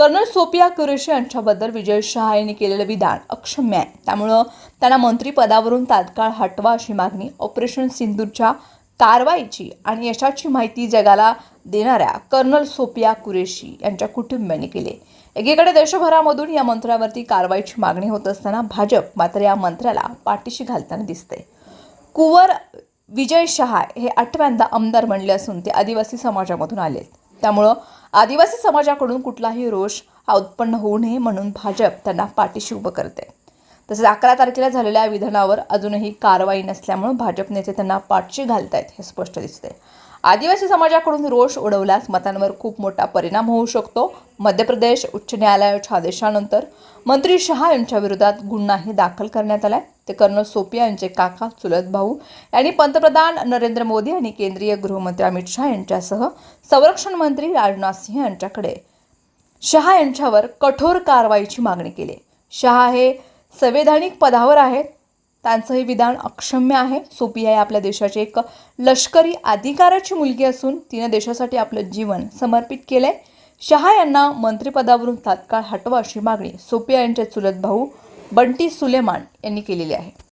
Colonel Sophia Qureshi यांच्याबद्दल विजय शहा यांनी केलेलं विधान अक्षम्य आहे. त्यामुळं त्यांना मंत्रिपदावरून तात्काळ हटवा अशी मागणी ऑपरेशन सिंदूरच्या कारवाईची आणि यशाची माहिती जगाला देणाऱ्या कर्नल सोपिया कुरेशी यांच्या कुटुंबियांनी केली. एकीकडे देशभरामधून या मंत्र्यावरती कारवाईची मागणी होत असताना भाजप मात्र या मंत्र्याला पाठीशी घालताना दिसते कुंवर विजय शहा हे आठव्यांदा आमदार बनले असून ते आदिवासी समाजामधून आलेत. त्यामुळं आदिवासी समाजाकडून कुठलाही रोष हा उत्पन्न होऊ नये म्हणून भाजप त्यांना पाठीशी उभं करते. तसेच अकरा तारखेला झालेल्या विधानावर अजूनही कारवाई नसल्यामुळे भाजप नेते त्यांना पाठशी घालतायत हे स्पष्ट दिसते आदिवासी समाजाकडून रोष उडवल्यास मतांवर खूप मोठा परिणाम होऊ शकतो. मध्य प्रदेश उच्च न्यायालयाच्या आदेशानंतर मंत्री शहा यांच्या विरोधात गुन्हाही दाखल करण्यात आलाय. ते कर्नल सोपिया यांचे काका चुलत भाऊ यांनी पंतप्रधान नरेंद्र मोदी आणि केंद्रीय गृहमंत्री अमित शहा यांच्यासह संरक्षण मंत्री राजनाथ सिंह यांच्याकडे शहा यांच्यावर कठोर कारवाईची मागणी केली. शहा हे संवैधानिक पदावर आहेत. त्यांचं हे विधान अक्षम्य आहे. सोपिया ही आपल्या देशाची एक लष्करी अधिकाराची मुलगी असून तिने देशासाठी आपलं जीवन समर्पित केलं आहे शहा यांना मंत्रिपदावरून तात्काळ हटवा अशी मागणी सोपिया यांचे चुलत भाऊ बंटी सुलेमान यांनी केलेली आहे.